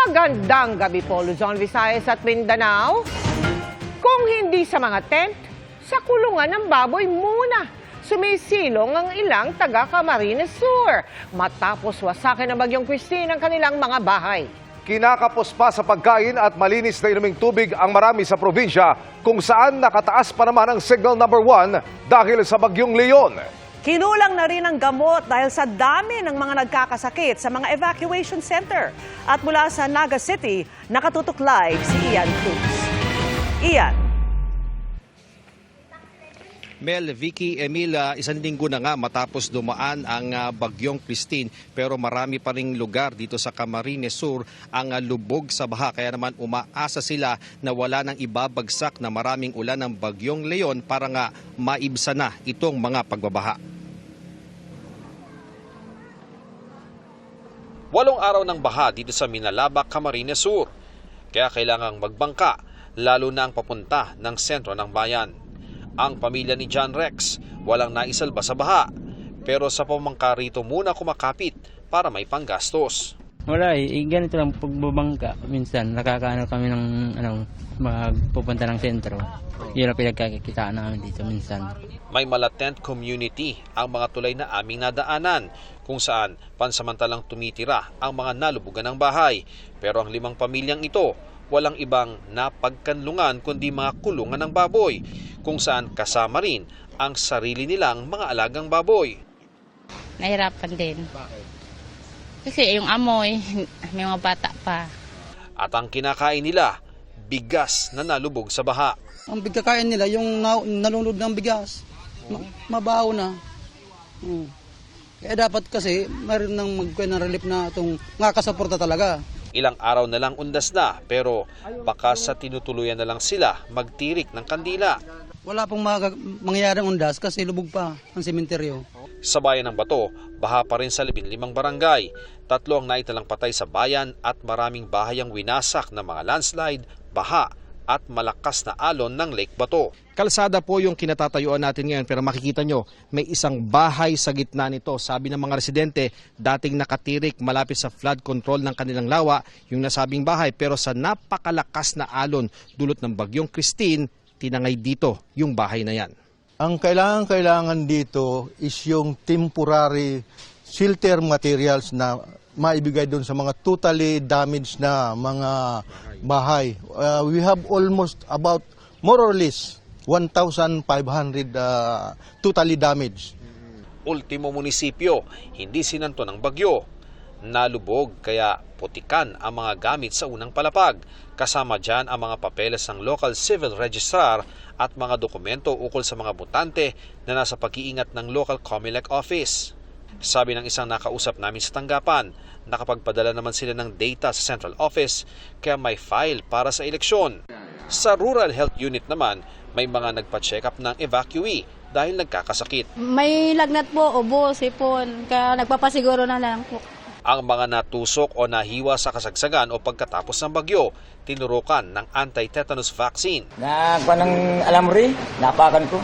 Magandang gabi po, Luzon, Visayas at Mindanao. Kung hindi sa mga tent, sa kulungan ng baboy muna. Sumisilong ang ilang taga Camarines Sur matapos wasakin ng bagyong Christine ang kanilang mga bahay. Kinakapos pa sa pagkain at malinis na inuming tubig ang marami sa probinsya kung saan nakataas pa naman ang signal number 1 dahil sa bagyong Leon. Kinulang na rin ang gamot dahil sa dami ng mga nagkakasakit sa mga evacuation center. At mula sa Naga City, nakatutok live si Ian Cruz. Ian. Mel, Vicky, Emila, isang linggo na nga matapos dumaan ang ah, bagyong Christine pero marami pa ring lugar dito sa Camarines Sur ang ah, lubog sa baha kaya naman umaasa sila na wala nang ibabagsak na maraming ulan ng bagyong Leon para nga maibsa na itong mga pagbabaha. Walong araw ng baha dito sa Minalaba, Camarines Sur. Kaya kailangang magbangka lalo na ang papunta ng sentro ng bayan. Ang pamilya ni John Rex walang naisalba sa baha pero sa pamangka rito muna kumakapit para may panggastos. Wala eh, eh, ganito lang pagbabangka. Minsan nakakaano kami ng ano, magpupunta ng sentro. Yun ang pinagkakitaan namin dito minsan. May malatent community ang mga tulay na aming nadaanan kung saan pansamantalang tumitira ang mga nalubugan ng bahay. Pero ang limang pamilyang ito walang ibang napagkanlungan kundi mga kulungan ng baboy kung saan kasama rin ang sarili nilang mga alagang baboy. Nahirapan din. Kasi yung amoy, may mga bata pa. At ang kinakain nila, bigas na nalubog sa baha. Ang bigkakain nila, yung na, nalunod ng bigas, ma- mabaho na. Mm. Kaya dapat kasi, mayroon nang magkuha ng relief na itong makakasaporta talaga. Ilang araw na lang undas na pero baka sa tinutuluyan na lang sila magtirik ng kandila. Wala pong mag- mangyayaring undas kasi lubog pa ang sementeryo. Sa bayan ng Bato, baha pa rin sa 15 barangay. Tatlo ang naitalang patay sa bayan at maraming bahay ang winasak ng mga landslide, baha at malakas na alon ng Lake Bato. Kalsada po yung kinatatayuan natin ngayon pero makikita nyo may isang bahay sa gitna nito. Sabi ng mga residente, dating nakatirik malapit sa flood control ng kanilang lawa yung nasabing bahay pero sa napakalakas na alon dulot ng bagyong Christine, tinangay dito yung bahay na yan. Ang kailangan-kailangan dito is yung temporary shelter materials na maibigay doon sa mga totally damaged na mga bahay. Uh, we have almost about more or less 1,500 uh, totally damaged. ultimo munisipyo, hindi sinanto ng bagyo. Nalubog kaya putikan ang mga gamit sa unang palapag. Kasama dyan ang mga papeles ng local civil registrar at mga dokumento ukol sa mga butante na nasa pag-iingat ng local COMELEC office. Sabi ng isang nakausap namin sa tanggapan, nakapagpadala naman sila ng data sa central office kaya may file para sa eleksyon. Sa rural health unit naman, may mga nagpa-check up ng evacuee dahil nagkakasakit. May lagnat po, ubo, sipon, kaya nagpapasiguro na lang po. Ang mga natusok o nahiwa sa kasagsagan o pagkatapos ng bagyo, tinurukan ng anti-tetanus vaccine. Nagpa ng alam mo rin, napakan ko.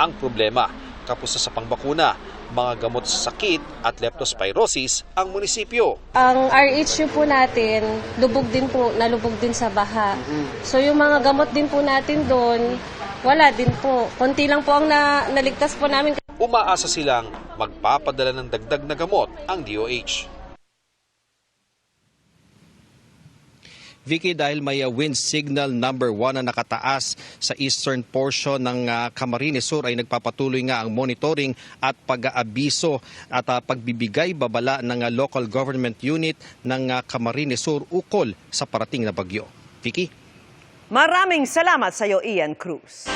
Ang problema, kapos na sa pangbakuna, mga gamot sa sakit at leptospirosis ang munisipyo. Ang RHU po natin, lubog din po, nalubog din sa baha. So yung mga gamot din po natin doon, wala din po. Konti lang po ang na, naligtas po namin. Umaasa silang magpapadala ng dagdag na gamot ang DOH. Vicky, dahil may uh, wind signal number 1 na nakataas sa eastern portion ng uh, Camarines Sur ay nagpapatuloy nga ang monitoring at pag-aabiso at uh, pagbibigay babala ng local government unit ng Camarines Sur ukol sa parating na bagyo. Vicky? Maraming salamat sa iyo, Ian Cruz.